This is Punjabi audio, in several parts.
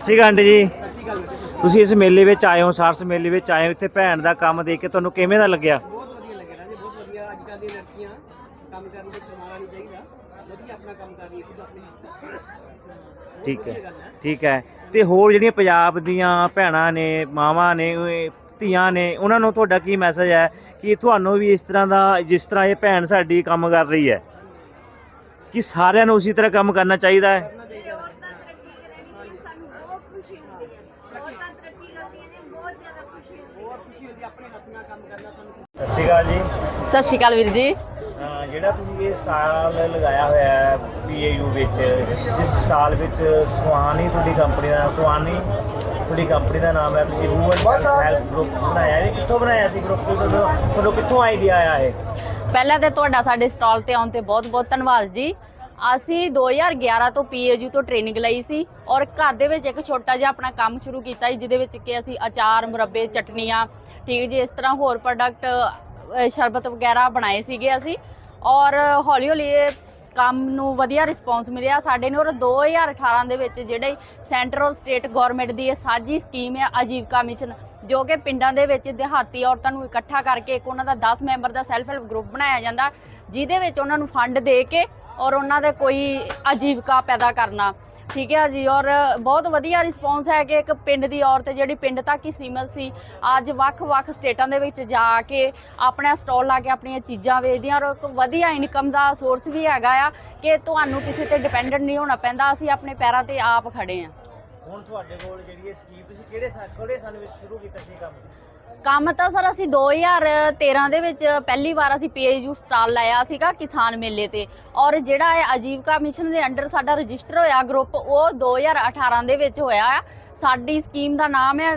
ਸ੍ਰੀ ਆਂਟੀ ਜੀ। ਤੁਸੀਂ ਇਸ ਮੇਲੇ ਵਿੱਚ ਆਏ ਹੋ ਸਾਰਸ ਮੇਲੇ ਵਿੱਚ ਆਏ ਹੋ ਇੱਥੇ ਭੈਣ ਦਾ ਕੰਮ ਦੇਖ ਕੇ ਤੁਹਾਨੂੰ ਕਿਵੇਂ ਦਾ ਲੱਗਿਆ? ਬਹੁਤ ਵਧੀਆ ਲੱਗਿਆ ਰਾਜੇ ਬਹੁਤ ਵਧੀਆ। ਅੱਜ ਕੱਲ੍ਹ ਦੀਆਂ ਲੜਕੀਆਂ ਕੰਮ ਕਰਨ ਦੇ ਸ਼ਰਮਾਣਾ ਨਹੀਂ ਚਾਹੀਦਾ। ਵਧੀਆ ਆਪਣਾ ਕੰਮ ਕਰ ਰਹੀ ਹੈ ਖੁਦ ਆਪਣੇ ਹੱਥ। ਠੀਕ ਹੈ ਠੀਕ ਹੈ। ਤੇ ਹੋਰ ਜਿਹੜੀਆਂ ਪੰਜਾਬ ਦੀਆਂ ਭੈਣਾਂ ਨੇ ਮਾਵਾਂ ਨੇ ਧੀਆਂ ਨੇ ਉਹਨਾਂ ਨੂੰ ਤੁਹਾਡਾ ਕੀ ਮੈਸੇਜ ਹੈ ਕਿ ਤੁਹਾਨੂੰ ਵੀ ਇਸ ਤਰ੍ਹਾਂ ਦਾ ਜਿਸ ਤਰ੍ਹਾਂ ਇਹ ਭੈਣ ਸਾਡੀ ਕੰਮ ਕਰ ਰਹੀ ਹੈ? ਕਿ ਸਾਰਿਆਂ ਨੂੰ ਉਸੇ ਤਰ੍ਹਾਂ ਕੰਮ ਕਰਨਾ ਚਾਹੀਦਾ ਹੈ ਕਰਨਾ ਚਾਹੀਦਾ ਹੈ। ਸਾਨੂੰ ਬਹੁਤ ਖੁਸ਼ੀ ਹੁੰਦੀ ਹੈ ਔਰਤਾਂ ਤਰੱਕੀ ਕਰਦੀਆਂ ਨੇ ਬਹੁਤ ਜ਼ਿਆਦਾ ਖੁਸ਼ੀ ਹੁੰਦੀ ਹੈ ਬਹੁਤ ਖੁਸ਼ੀ ਹੁੰਦੀ ਹੈ ਆਪਣੇ ਹੱਥ ਨਾਲ ਕੰਮ ਕਰਨਾ ਤੁਹਾਨੂੰ ਸਤਿ ਸ਼੍ਰੀ ਅਕਾਲ ਜੀ। ਸਤਿ ਸ਼੍ਰੀ ਅਕਾਲ ਵੀਰ ਜੀ। ਹਾਂ, ਜਿਹੜਾ ਤੁਸੀਂ ਇਹ ਸਟਾਲ ਲਗਾਇਆ ਹੋਇਆ ਹੈ ਪੀਏਯੂ ਵਿੱਚ ਇਸ ਸਟਾਲ ਵਿੱਚ ਸੁਹਾਨੀ ਤੁਹਾਡੀ ਕੰਪਨੀ ਦਾ ਸੁਹਾਨੀ ਤੁਹਾਡੀ ਕੰਪਨੀ ਦਾ ਨਾਮ ਹੈ। ਤੁਸੀਂ ਵੂਮਨ ਹੈਲਥ ਗਰੁੱਪ ਬਣਾਇਆ ਇਹ ਕਿੱਥੋਂ ਬਣਾਇਆ ਸੀ ਗਰੁੱਪ ਤੁਹਾਨੂੰ ਤੁਹਾਨੂੰ ਕਿੱਥੋਂ ਆਈਡੀਆ ਆਇਆ ਇਹ? ਪਹਿਲਾਂ ਤੇ ਤੁਹਾਡਾ ਸਾਡੇ ਸਟਾਲ ਤੇ ਆਉਣ ਤੇ ਬਹੁਤ-ਬਹੁਤ ਧੰਨਵਾਦ ਜੀ। ਅਸੀਂ 2011 ਤੋਂ ਪੀਏਯੂ ਤੋਂ ਟ੍ਰੇਨਿੰਗ ਲਈ ਸੀ ਔਰ ਘਰ ਦੇ ਵਿੱਚ ਇੱਕ ਛੋਟਾ ਜਿਹਾ ਆਪਣਾ ਕੰਮ ਸ਼ੁਰੂ ਕੀਤਾ ਸੀ, ਜਿਹਦੇ ਵਿੱਚ ਕਿ ਅਸੀਂ ਅਚਾਰ, ਮੁਰੱਬੇ, ਚਟਨੀਆਂ, ਠੀਕ ਜੀ, ਇਸ ਤਰ੍ਹਾਂ ਹੋਰ ਪ੍ਰੋਡਕਟ ਸ਼ਰਬਤ ਵਗੈਰਾ ਬਣਾਏ ਸੀਗੇ ਅਸੀਂ ਔਰ ਹੌਲੀ-ਹੌਲੀ ਇਹ ਕੰਮ ਨੂੰ ਵਧੀਆ ਰਿਸਪੌਂਸ ਮਿਲਿਆ। ਸਾਡੇ ਨੂੰ ਔਰ 2018 ਦੇ ਵਿੱਚ ਜਿਹੜੇ ਸੈਂਟਰ ਔਰ ਸਟੇਟ ਗਵਰਨਮੈਂਟ ਦੀ ਇਹ ਸਾਂਝੀ ਸਕੀਮ ਹੈ ਆਜੀਵਕਾ ਮਿਸ਼ਨ ਜੋ ਕਿ ਪਿੰਡਾਂ ਦੇ ਵਿੱਚ ਦਿਹਾਤੀ ਔਰਤਾਂ ਨੂੰ ਇਕੱਠਾ ਕਰਕੇ ਇੱਕ ਉਹਨਾਂ ਦਾ 10 ਮੈਂਬਰ ਦਾ ਸੈਲਫ ਹੈਲਪ ਗਰੁੱਪ ਬਣਾਇਆ ਜਾਂਦਾ, ਜਿਹਦੇ ਵਿੱਚ ਉਹਨਾਂ ਨੂੰ ਫੰਡ ਦੇ ਕੇ ਔਰ ਉਹਨਾਂ ਦੇ ਕੋਈ ਆਜੀਵਕਾ ਪੈਦਾ ਕਰਨਾ। ਠੀਕ ਹੈ ਜੀ, ਔਰ ਬਹੁਤ ਵਧੀਆ ਰਿਸਪੌਂਸ ਹੈ ਕਿ ਇੱਕ ਪਿੰਡ ਦੀ ਔਰਤ, ਜਿਹੜੀ ਪਿੰਡ ਤੱਕ ਹੀ ਸੀਮਤ ਸੀ। ਅੱਜ ਵੱਖ-ਵੱਖ ਸਟੇਟਾਂ ਦੇ ਵਿੱਚ ਜਾ ਕੇ ਆਪਣਾ ਸਟਾਲ ਲਾ ਕੇ ਆਪਣੀਆਂ ਚੀਜ਼ਾਂ ਵੇਚਦੀਆਂ, ਔਰ ਇੱਕ ਵਧੀਆ ਇਨਕਮ ਦਾ ਸੋਰਸ ਵੀ ਹੈਗਾ ਆ ਕਿ ਤੁਹਾਨੂੰ ਕਿਸੇ ਤੇ ਡਿਪੈਂਡੈਂਟ ਨਹੀਂ ਹੋਣਾ ਪੈਂਦਾ, ਅਸੀਂ ਆਪਣੇ ਪੈਰਾਂ ਤੇ ਆਪ ਖੜੇ ਆ ਹੁਣ ਤੁਹਾਡੇ ਕੋਲ ਜਿਹੜੀ ਇਹ ਸਕੀਮ ਤੁਸੀਂ ਕਿਹੜੇ ਸਾਲ ਕਿਹੜੇ ਸਾਲ ਵਿੱਚ ਸ਼ੁਰੂ ਕੀਤਾ ਸੀ ਕੰਮ? ਕੰਮ ਤਾਂ ਸਰ ਅਸੀਂ 2013 ਦੇ ਵਿੱਚ ਪਹਿਲੀ ਵਾਰ ਅਸੀਂ ਪੀਏਯੂ ਸਟਾਲ ਲਾਇਆ ਸੀਗਾ ਕਿਸਾਨ ਮੇਲੇ ਤੇ। ਔਰ ਜਿਹੜਾ ਇਹ ਆਜੀਵਕਾ ਮਿਸ਼ਨ ਦੇ ਅੰਡਰ ਸਾਡਾ ਰਜਿਸਟਰ ਹੋਇਆ ਗਰੁੱਪ ਉਹ 2018 ਦੇ ਵਿੱਚ ਹੋਇਆ ਆ। ਸਾਡੀ ਸਕੀਮ ਦਾ ਨਾਮ ਹੈ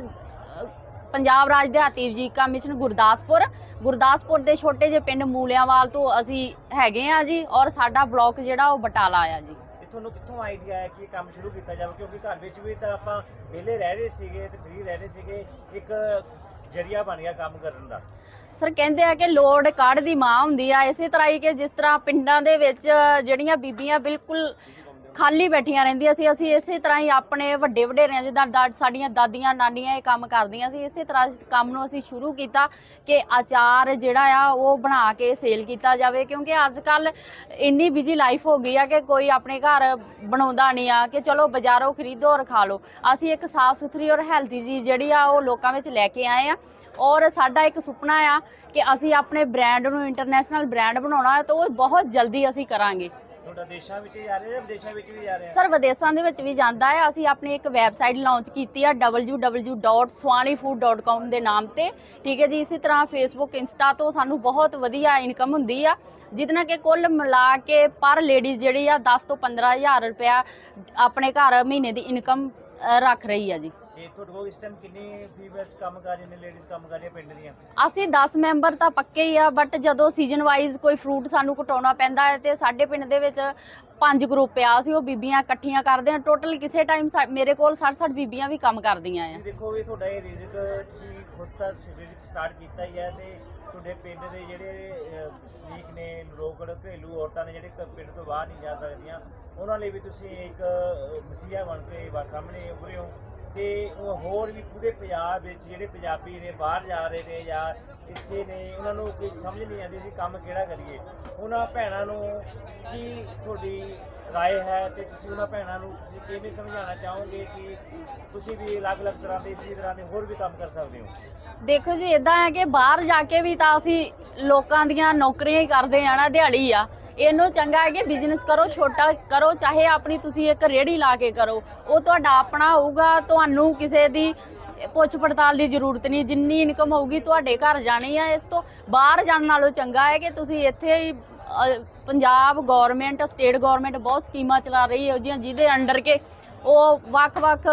ਪੰਜਾਬ ਰਾਜ ਦਿਹਾਤੀ ਆਜੀਵਕਾ ਮਿਸ਼ਨ ਗੁਰਦਾਸਪੁਰ। ਗੁਰਦਾਸਪੁਰ ਦੇ ਛੋਟੇ ਜਿਹੇ ਪਿੰਡ ਮੂਲਿਆਂਵਾਲ ਤੋਂ ਅਸੀਂ ਹੈਗੇ ਆ ਜੀ, ਔਰ ਸਾਡਾ ਬਲਾਕ ਜਿਹੜਾ ਉਹ ਬਟਾਲਾ ਆ ਜੀ। ਤੁਹਾਨੂੰ ਕਿੱਥੋਂ ਆਈਡੀਆ ਆਇਆ ਕਿ ਇਹ ਕੰਮ ਸ਼ੁਰੂ ਕੀਤਾ ਜਾਵੇ? ਕਿਉਂਕਿ ਘਰ ਵਿੱਚ ਵੀ ਤਾਂ ਆਪਾਂ ਵਿਹਲੇ ਰਹਿ ਰਹੇ ਸੀਗੇ ਤੇ ਫ੍ਰੀ ਰਹਿ ਰਹੇ ਸੀਗੇ। ਇੱਕ ਜਰੀਆ ਬਣ ਗਿਆ ਕੰਮ ਕਰਨ ਦਾ। ਸਰ, ਕਹਿੰਦੇ ਆ ਕਿ ਲੋੜ ਕਾਢ ਦੀ ਮਾਂ ਹੁੰਦੀ ਆ। ਇਸੇ ਤਰ੍ਹਾਂ ਹੀ ਕਿ ਜਿਸ ਤਰ੍ਹਾਂ ਪਿੰਡਾਂ ਦੇ ਵਿੱਚ ਜਿਹੜੀਆਂ ਬੀਬੀਆਂ ਬਿਲਕੁਲ ਖਾਲੀ ਬੈਠੀਆਂ ਰਹਿੰਦੀਆਂ ਸੀ। ਅਸੀਂ ਇਸੇ ਤਰ੍ਹਾਂ ਹੀ ਆਪਣੇ ਵੱਡੇ ਵਡੇਰਿਆਂ ਜਿੱਦਾਂ ਦਾ ਸਾਡੀਆਂ ਦਾਦੀਆਂ, ਨਾਨੀਆਂ ਇਹ ਕੰਮ ਕਰਦੀਆਂ ਸੀ। ਇਸੇ ਤਰ੍ਹਾਂ ਇਸ ਕੰਮ ਨੂੰ ਅਸੀਂ ਸ਼ੁਰੂ ਕੀਤਾ ਕਿ ਅਚਾਰ ਜਿਹੜਾ ਆ ਉਹ ਬਣਾ ਕੇ ਸੇਲ ਕੀਤਾ ਜਾਵੇ। ਕਿਉਂਕਿ ਅੱਜ ਕੱਲ ਇੰਨੀ ਬਿਜ਼ੀ ਲਾਈਫ ਹੋ ਗਈ ਆ ਕਿ ਕੋਈ ਆਪਣੇ ਘਰ ਬਣਾਉਂਦਾ ਨਹੀਂ ਆ ਕਿ ਚਲੋ ਬਾਜ਼ਾਰੋਂ ਖਰੀਦੋ ਔਰ ਖਾ ਲਓ। ਅਸੀਂ ਇੱਕ ਸਾਫ਼ ਸੁਥਰੀ ਔਰ ਹੈਲਥੀ ਚੀਜ਼ ਜਿਹੜੀ ਆ ਉਹ ਲੋਕਾਂ ਵਿੱਚ ਲੈ ਕੇ ਆਏ ਆ। ਔਰ ਸਾਡਾ ਇੱਕ ਸੁਪਨਾ ਆ ਕਿ ਅਸੀਂ ਆਪਣੇ ਬ੍ਰਾਂਡ ਨੂੰ ਇੰਟਰਨੈਸ਼ਨਲ ਬ੍ਰਾਂਡ ਬਣਾਉਣਾ ਹੈ ਤਾਂ ਉਹ ਬਹੁਤ ਜਲਦੀ ਅਸੀਂ ਕਰਾਂਗੇ। ਤੁਹਾਡਾ ਦੇਸ਼ਾਂ ਵਿੱਚ ਜਾ ਰਹੇ ਜਾਂ ਵਿਦੇਸ਼ਾਂ ਵਿੱਚ ਵੀ ਜਾ ਰਹੇ? ਸਰ, ਵਿਦੇਸ਼ਾਂ ਦੇ ਵਿੱਚ ਵੀ ਜਾਂਦਾ ਹੈ। ਅਸੀਂ ਆਪਣੀ ਇੱਕ ਵੈਬਸਾਈਟ ਲਾਂਚ ਕੀਤੀ ਆ www.swanifood.com ਦੇ ਨਾਮ ਤੇ। ਠੀਕ ਹੈ ਜੀ, ਇਸੇ ਤਰ੍ਹਾਂ ਫੇਸਬੁੱਕ ਇੰਸਟਾ ਤੋਂ ਸਾਨੂੰ ਬਹੁਤ ਵਧੀਆ ਇਨਕਮ ਹੁੰਦੀ ਆ। ਜਿਹਦੇ ਨਾਲ ਕਿ ਕੁੱਲ ਮਿਲਾ ਕੇ ਪਰ ਲੇਡੀਜ਼ ਜਿਹੜੀ ਆ 10 ਤੋਂ 15000 ਰੁਪਇਆ ਆਪਣੇ ਘਰ ਮਹੀਨੇ ਦੀ ਇਨਕਮ ਰੱਖ ਰਹੀ ਆ ਜੀ। ਤੇ ਤੁਹਾਡੇ ਕੋਲ ਇਸ ਟਾਈਮ ਕਿੰਨੀ ਫੀਮੇਲਸ ਕੰਮ ਕਰ ਰਹੀਆਂ ਨੇ ਲੇਡੀਜ਼ ਕੰਮ ਕਰ ਰਹੀਆਂ ਪਿੰਡ ਦੀਆਂ? ਅਸੀਂ 10 ਮੈਂਬਰ ਤਾਂ ਪੱਕੇ ਹੀ ਆ ਬਟ ਜਦੋਂ ਸੀਜ਼ਨ ਵਾਈਜ਼ ਕੋਈ ਫਰੂਟ ਸਾਨੂੰ ਕਟਾਉਣਾ ਪੈਂਦਾ ਹੈ ਤੇ ਸਾਡੇ ਪਿੰਡ ਦੇ ਵਿੱਚ ਪੰਜ ਗਰੁੱਪ ਆ ਅਸੀਂ ਉਹ ਬੀਬੀਆਂ ਇਕੱਠੀਆਂ ਕਰਦੇ ਆ ਟੋਟਲ ਕਿਸੇ ਟਾਈਮ ਮੇਰੇ ਕੋਲ 60-60 ਬੀਬੀਆਂ ਵੀ ਕੰਮ ਕਰਦੀਆਂ ਆ। ਦੇਖੋ ਵੀ ਤੁਹਾਡਾ ਇਹ ਰਿਜ਼ਕ ਤੁਸੀਂ ਖੁਦ ਤਾਂ ਰਿਜ਼ਕ ਸਟਾਰਟ ਕੀਤਾ ਹੀ ਹੈ ਤੇ ਤੁਹਾਡੇ ਪਿੰਡ ਦੇ ਜਿਹੜੇ ਸਲੀਕ ਨੇ ਲੋਕ ਘਰੇਲੂ ਔਰਤਾਂ ਨੇ ਜਿਹੜੇ ਪਿੰਡ ਤੋਂ ਬਾਹਰ ਨਹੀਂ ਜਾ ਸਕਦੀਆਂ ਉਹਨਾਂ ਲਈ ਵੀ ਤੁਸੀਂ ਇੱਕ ਮਸੀਹਾ ਬਣ ਕੇ ਸਾਹਮਣੇ ਉੱਭਰੇ ਹੋ। ਤੇ ਹੋਰ ਵੀ ਪੂਰੇ ਪੰਜਾਬ ਵਿੱਚ ਜਿਹੜੇ ਪੰਜਾਬੀ ਨੇ ਬਾਹਰ ਜਾ ਰਹੇ ਨੇ ਜਾਂ ਇੱਥੇ ਨੇ, ਉਹਨਾਂ ਨੂੰ ਕੋਈ ਸਮਝ ਨਹੀਂ ਆਉਂਦੀ ਸੀ ਕੰਮ ਕਿਹੜਾ ਕਰੀਏ। ਉਹਨਾਂ ਭੈਣਾਂ ਨੂੰ ਕੀ ਤੁਹਾਡੀ ਰਾਏ ਹੈ ਤੇ ਤੁਸੀਂ ਉਹਨਾਂ ਭੈਣਾਂ ਨੂੰ ਤੁਸੀਂ ਕਿਵੇਂ ਸਮਝਾਉਣਾ ਚਾਹੋਗੇ ਕਿ ਤੁਸੀਂ ਵੀ ਅਲੱਗ-ਅਲੱਗ ਤਰ੍ਹਾਂ ਦੇ, ਇਸੇ ਤਰ੍ਹਾਂ ਦੇ ਹੋਰ ਵੀ ਕੰਮ ਕਰ ਸਕਦੇ ਹੋ? ਦੇਖੋ ਜੀ ਇਦਾਂ ਹੈ ਕਿ ਬਾਹਰ ਜਾ ਕੇ ਵੀ ਤਾਂ ਅਸੀਂ ਲੋਕਾਂ ਦੀਆਂ ਨੌਕਰੀਆਂ ਹੀ ਕਰਦੇ ਆ ਨਾ, ਦਿਹਾੜੀ ਆ। ਇਹਨੂੰ ਚੰਗਾ ਹੈ ਕਿ ਬਿਜ਼ਨਸ ਕਰੋ, ਛੋਟਾ ਕਰੋ, ਚਾਹੇ ਆਪਣੀ ਤੁਸੀਂ ਇੱਕ ਰੇੜੀ ਲਾ ਕੇ ਕਰੋ। ਉਹ ਤੁਹਾਡਾ ਆਪਣਾ ਹੋਊਗਾ, ਤੁਹਾਨੂੰ ਕਿਸੇ ਦੀ ਪੁੱਛ ਪੜਤਾਲ ਦੀ ਜ਼ਰੂਰਤ ਨਹੀਂ। ਜਿੰਨੀ ਇਨਕਮ ਹੋਊਗੀ, ਤੁਹਾਡੇ ਘਰ ਜਾਣੀ ਆ। ਇਸ ਤੋਂ ਬਾਹਰ ਜਾਣ ਨਾਲੋਂ ਚੰਗਾ ਹੈ ਕਿ ਤੁਸੀਂ ਇੱਥੇ ਹੀ ਪੰਜਾਬ ਗਵਰਨਮੈਂਟ ਸਟੇਟ ਗਵਰਨਮੈਂਟ ਬਹੁਤ ਸਕੀਮਾਂ ਚਲਾ ਰਹੀ ਹੈ ਜਿਹੀਆਂ ਜਿਹਦੇ ਅੰਡਰ ਕੇ ਉਹ ਵੱਖ-ਵੱਖ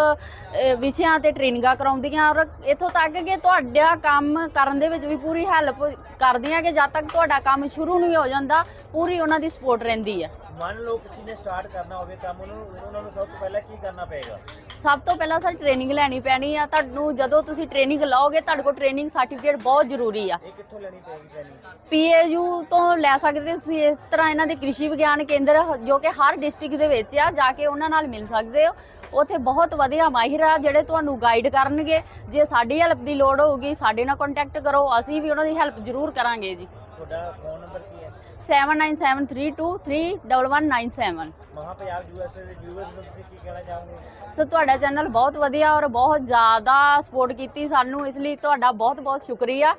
ਵਿਸ਼ਿਆਂ ਤੇ ਟ੍ਰੇਨਿੰਗਾਂ ਕਰਾਉਂਦੀਆਂ ਔਰ ਇੱਥੋਂ ਤੱਕ ਕਿ ਤੁਹਾਡਾ ਕੰਮ ਕਰਨ ਦੇ ਵਿੱਚ ਵੀ ਪੂਰੀ ਹੈਲਪ ਕਰਦੀਆਂ ਕਿ ਜਦ ਤੱਕ ਤੁਹਾਡਾ ਕੰਮ ਸ਼ੁਰੂ ਨਹੀਂ ਹੋ ਜਾਂਦਾ ਪੂਰੀ ਉਹਨਾਂ ਦੀ ਸਪੋਰਟ ਰਹਿੰਦੀ ਹੈ ਮੰਨ ਲਓ ਕਿਸੇ ਨੇ ਸਟਾਰਟ ਕਰਨਾ ਹੋਵੇ ਕੰਮ ਉਹਨੂੰ ਉਹਨਾਂ ਨੂੰ ਸਭ ਤੋਂ ਪਹਿਲਾਂ ਕੀ ਕਰਨਾ ਪਏਗਾ? ਸਭ ਤੋਂ ਪਹਿਲਾਂ ਸਰ ਟ੍ਰੇਨਿੰਗ ਲੈਣੀ ਪੈਣੀ ਆ ਤੁਹਾਨੂੰ ਜਦੋਂ ਤੁਸੀਂ ਟ੍ਰੇਨਿੰਗ ਲਓਗੇ ਤੁਹਾਡੇ ਕੋਲ ਟ੍ਰੇਨਿੰਗ ਸਰਟੀਫਿਕੇਟ ਬਹੁਤ ਜ਼ਰੂਰੀ ਆ। ਇਹ ਕਿੱਥੋਂ ਲੈਣੀ ਪਏਗੀ ਟ੍ਰੇਨਿੰਗ ਪੀਏਯੂ ਤੋਂ ਲੈ ਸਕਦੇ ਹੋ ਤੁਸੀਂ ਇਸ ਤਰ੍ਹਾਂ ਇਹਨਾਂ ਦੇ ਕ੍ਰਿਸ਼ੀ ਵਿਗਿਆਨ ਕੇਂਦਰ ਜੋ ਕਿ ਹਰ ਡਿਸਟ੍ਰਿਕਟ ਦੇ ਵਿੱਚ ਆ ਜਾ ਕੇ ਉਹਨਾਂ ਨਾਲ ਮਿਲ ਸਕਦੇ ਹੋ। ਉੱਥੇ ਬਹੁਤ ਵਧੀਆ ਮਾਹਿਰ ਆ ਜਿਹੜੇ ਤੁਹਾਨੂੰ ਗਾਈਡ ਕਰਨਗੇ। ਜੇ ਸਾਡੀ ਹੈਲਪ ਦੀ ਲੋੜ ਹੋਊਗੀ ਸਾਡੇ ਨਾਲ ਕੰਟੈਕਟ ਕਰੋ ਅਸੀਂ ਵੀ ਉਹਨਾਂ ਦੀ ਹੈਲਪ ਜ਼ਰੂਰ ਕਰਾਂਗੇ ਜੀ। ਤੁਹਾਡਾ ਫੋਨ ਨੰਬਰ ਕੀ ਹੈ? 7973231197 ਮਹਾ ਪੰਜਾਬ ਯੂਐਸਏ ਦੇ ਵਿਊਅਰਸ ਨੂੰ ਤੁਸੀਂ ਕੀ ਕਹਿਣਾ ਚਾਹੋਗੇ? ਸੋ ਤੁਹਾਡਾ ਚੈਨਲ ਬਹੁਤ ਵਧੀਆ ਔਰ ਬਹੁਤ ਜ਼ਿਆਦਾ ਸਪੋਰਟ ਕੀਤੀ ਸਾਨੂੰ ਇਸ ਲਈ ਤੁਹਾਡਾ ਬਹੁਤ ਬਹੁਤ ਸ਼ੁਕਰੀਆ।